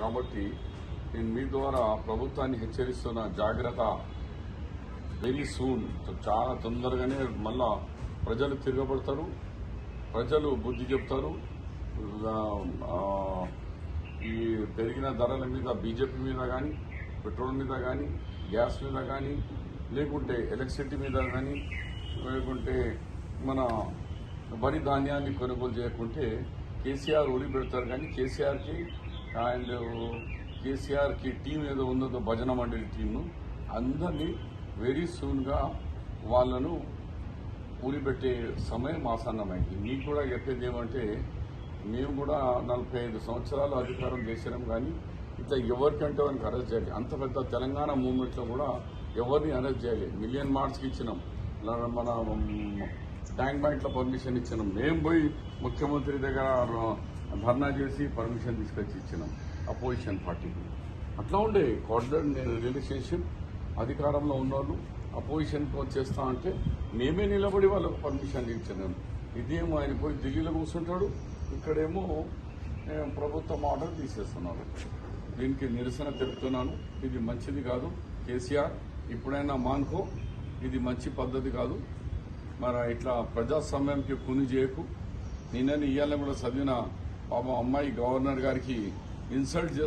కాబట్టి నేను మీ ద్వారా ప్రభుత్వాన్ని హెచ్చరిస్తున్న జాగ్రత్త వెరీ సూన్ చాలా తొందరగానే మళ్ళా ప్రజలు తిరగబడతారు. ప్రజలు బుద్ధి చెప్తారు. ఈ పెరిగిన ధరల మీద బీజేపీ మీద కానీ పెట్రోల్ మీద కానీ గ్యాస్ మీద కానీ లేకుంటే ఎలక్ట్రిసిటీ మీద కానీ లేకుంటే మన వరి ధాన్యాన్ని కొనుగోలు చేయకుంటే కేసీఆర్ ఊరి పెడతారు కానీ కేసీఆర్కి అండ్ కేసీఆర్కి టీం ఏదో ఉందో భజన మండలి టీంను అందరినీ వెరీ సూన్గా వాళ్ళను ఊరిపెట్టే సమయం ఆసన్నమైంది. మీకు కూడా చెప్పేది ఏమంటే మేము కూడా నలభై ఐదు సంవత్సరాలు అధికారం చేసినాం కానీ ఇట్లా ఎవరికంటే వారికి అరెస్ట్ చేయాలి. అంత పెద్ద తెలంగాణ మూమెంట్లో కూడా ఎవరిని అరెస్ట్ చేయాలి. మిలియన్ మార్క్స్కి ఇచ్చినాం. ఇలా మన మ్, ట్యాంక్ బ్యాంక్లో పర్మిషన్ ఇచ్చినాం. మేము పోయి ముఖ్యమంత్రి దగ్గర ధర్నా చేసి పర్మిషన్ తీసుకొచ్చి ఇచ్చినాం. అపోజిషన్ పార్టీకి. అట్లా ఉండే కోఆర్డినేట్ రిలేషన్షిప్ అధికారంలో ఉన్నవాళ్ళు అపోజిషన్కి వచ్చేస్తా అంటే మేమే నిలబడి వాళ్ళకు పర్మిషన్ ఇచ్చినాం. ఇదేమో ఆయన పోయి ఢిల్లీలో కూర్చుంటాడు. ఇక్కడేమో ఏ, ప్రభుత్వం ఆర్డర్ తీసేస్తున్నారు. దీనికి నిరసన తెలుపుతున్నాను. ఇది మంచిది కాదు. కేసీఆర్ ఇప్పుడైనా మానుకో ఇది మంచి పద్ధతి కాదు. మరి ఇట్లా ప్రజాస్వామ్యానికి కుని చేయకు. నిన్నని ఇవాళ కూడా చదివిన పాపం అమ్మాయి గవర్నర్ గారికి ఇన్సల్ట్ చేస్తూ